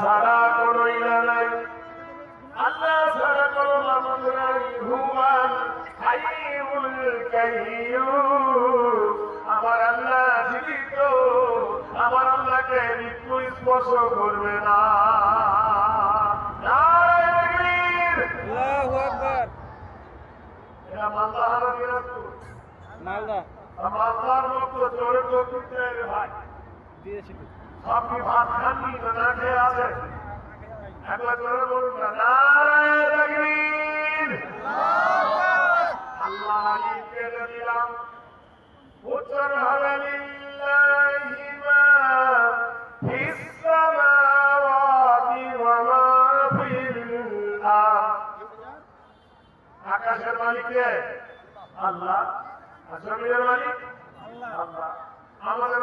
ছাড়া কোনো ইলা নাই। আল্লাহ ছাড়া কোনো মাবুদ নাই। হুয়াল হাইয়ুল কাইয়্যুম আমার আল্লাহ জীবিত। আমার আল্লাহকে মৃত্যু স্পর্শ করবে না। মালদা। মালদার মতো জোরে তো ভাই। দিয়েছি। আপনি ভাত খাননি তো না খেয়ে আছেন একবার জোরে বলুন না নারায়ে তাকবীর আল্লাহ আলীকে দিলাম। উচ্চার হবে, লিল্লাহি মা আল্লাহ আর জমিনের মালিক আল্লাহ আমাদের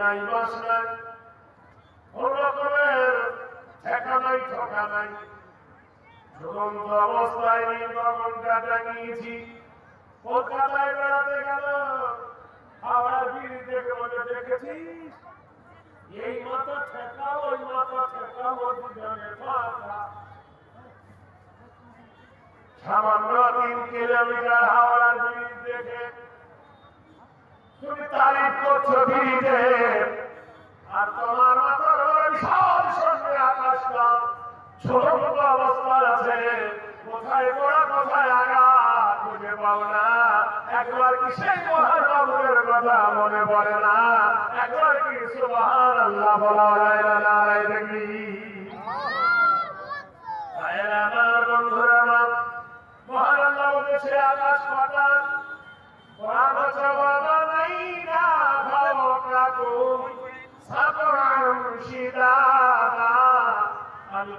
দরিয়াই বাস নাই। কোন রকমের ঠেকা নাই। ঠকা নাই অবস্থায় বাবনটা টাঙিয়েছি কলকাতায় বেড়াতে গেল। হাওড়া ব্রিজ দেখে মনে এই মাথা ঠেকা, ওই মাথা ঠেকা মধ্যে সামান্য তিন কিলোমিটার হাওড়ার ব্রিজ দেখে তুমি তারিফ করছ ব্রিজে আর তোমার মাথার বিশাল সঙ্গে আকাশটা ছোট অবস্থায় আছে। কোথায় গোড়া কোথায় আগা খুঁজে পাও না। একবার কি সেই মহান বাবুরের কথা মনে পড়ে না? একবার কি সুবহান আল্লাহ বলা যায় না নারায় দেখি? আমার বন্ধুরা আকাশ পাতাল শিদাদা আমি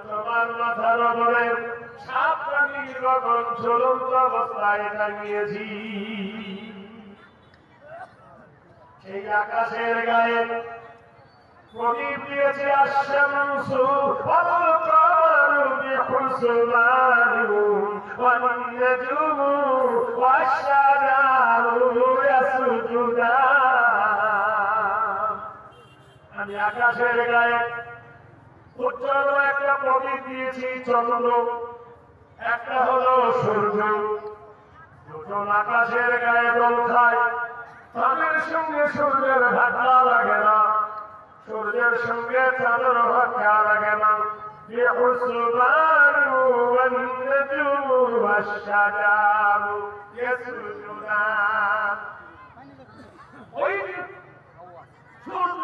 আকাশের গায়ে প্রদীপ দিয়েছে আশামসু ওয়াল কমারু বিহুসবানু ওয়ান আমি আকাশের গায়ে উজ্জ্বল একটা প্রদীপ দিয়েছি চন্দ্র একটা হলো সূর্য দুজন আকাশের গায়ে দোল খায় তাদের সঙ্গে সূর্যের ধাক্কা লাগে না সূর্যের সঙ্গে চাঁদের ধাক্কা লাগে না يحسبان والنجم والشجر يسجدان ওই যে সূর্য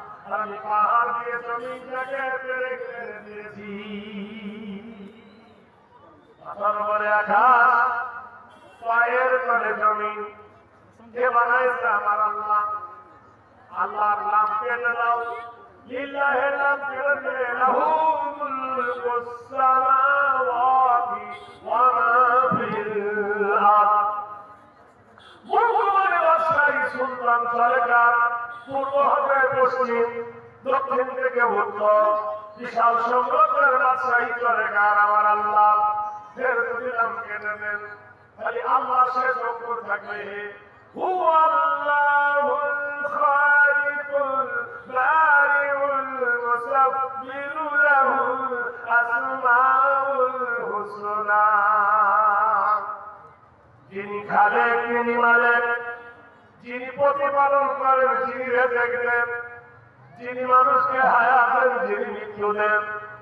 আমি পাহাড় দিয়ে জমিনটাকে পেরে পেরে দিয়েছি। মাথার উপরে আকাশ পায়ের তলে জমিন। কে বানাইছে আমার আল্লাহ? আল্লাহর নাম কেটে দাও লিল্লাহের নাম কেটে ফিল সরকার পূর্ব হতে পশ্চিম দক্ষিণ থেকে উত্তর বিশাল সংগ্রহের রাজশাহী করে কার আমার আল্লাহ? ফের দিলাম কেটে দেন। খালি আল্লাহ সে চক্র থাকবে হু। আল্লাহ খালিকুল যিনি খালেক, তিনি মালেক। যিনি প্রতিপালন করেন, যিনি রেজেক দেন যিনি মানুষকে হায়াত দেন, যিনি মৃত্যু দেন,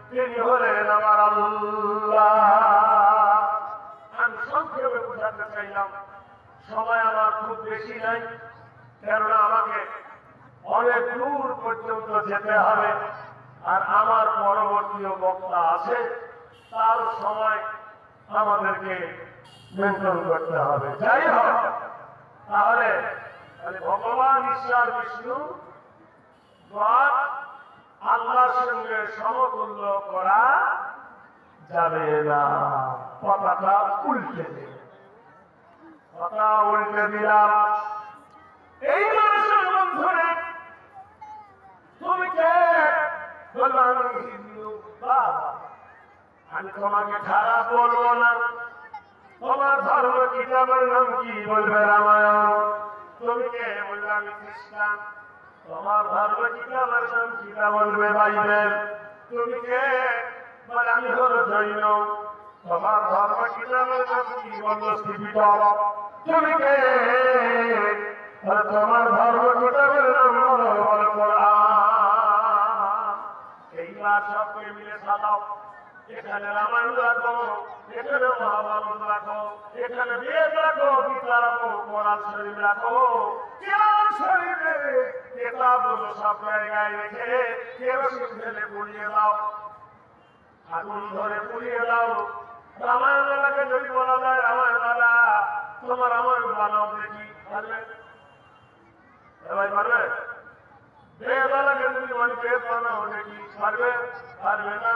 তিনি হলেন আমার আমি সংক্ষেপে বোঝাতে চাইলাম, সময় আমার খুব বেশি নাই, কেননা আমাকে অনেক দূর পর্যন্ত যেতে হবে, আর আমার পরবর্তীয় বক্তা আছে, তার সময় আমাদেরকে মেনটেন করতে হবে। যাই হোক তাহলে ভগবান ঈশ্বর বিষ্ণু আল্লাহর সঙ্গে সমতুল্য করা যাবে না। কথাটা উল্টে কথা উল্টে দিলাম। এই মানুষের বন্ধুরে, তুমি কে? বললাম, আমি তোমাকে খারাপ বলব না। তোমার ধর্ম কিতাবের নাম কি বলবে রামায়ণ? তুমি কে আমি খ্রিস্টান? তোমার ধর্ম কিতাবের নাম কিতা বলবে বাইবেল? তুমি কে? বলে আমি জৈন। তোমার ধর্ম কিতাবের নাম কি বলল শ্রীপিটক তুমি কে? তোমার ধর্ম কিতাবের এখানে রামায়ণ রাখো, এখানে মহাভারত রাখো, এখানে বেদ রাখো গীতা রাখো কোরআন শরীফ রাখো। কোরআন শরীফে কেতাবগুলো সব জায়গায় রেখে কেরোসিন ঢেলে পুড়িয়ে দাও। আগুন ধরে পুড়িয়ে দাও। রামায়ণ বেলাকে যদি বলা যায় রামায়ণ বেলা তোমার রামায়ণ বানাও দেখি পারবে? এবার পারবে? বেদালাকে যদি বলি বেদ বানাও দেখি পারবে? পারবে না।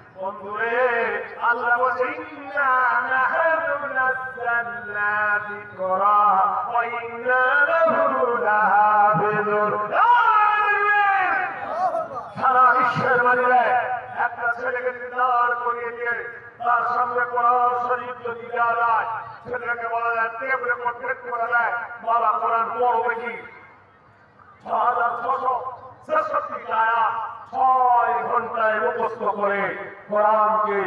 বন্ধুরে, আল্লাহ বলছে ইন্না নাহনু নাযালনা যিকরা ওয়া ইন্না লাহু লাহাফিজুন। সারা বিশ্বের মাঝে একটা ছেলেকে যদি দাঁড় করিয়ে দিয়ে তার সঙ্গে কোরআন শরীফ যদি দেওয়া যায় ছেলেকে বলা যায় টেবলে পোর্ট্রেট করা যায়। বাবা কোরআন পড়ো দেখি ছ হাজার ছশো ছেষট্টি আয়া ছয় ঘন্টায় মুখস্থ করে কোরআনকে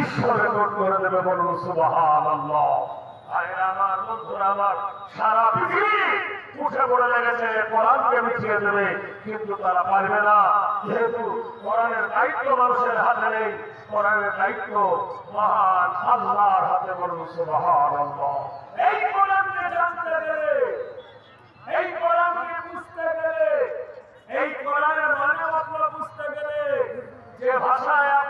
ঈশ্বরের কোট করে দেবে বলুন সুবাহান আল্লাহ আমার বন্ধুরা সারা পৃথিবী উঠে লেগেছে, কোরআনকে মিশিয়ে দেবে, কিন্তু তারা পারবে না। যেহেতু কোরআনের দায়িত্ব মানুষের হাতে নেই, কোরআনের দায়িত্ব মহান আল্লাহর হাতে বলুন সুবাহান যে ভাষায়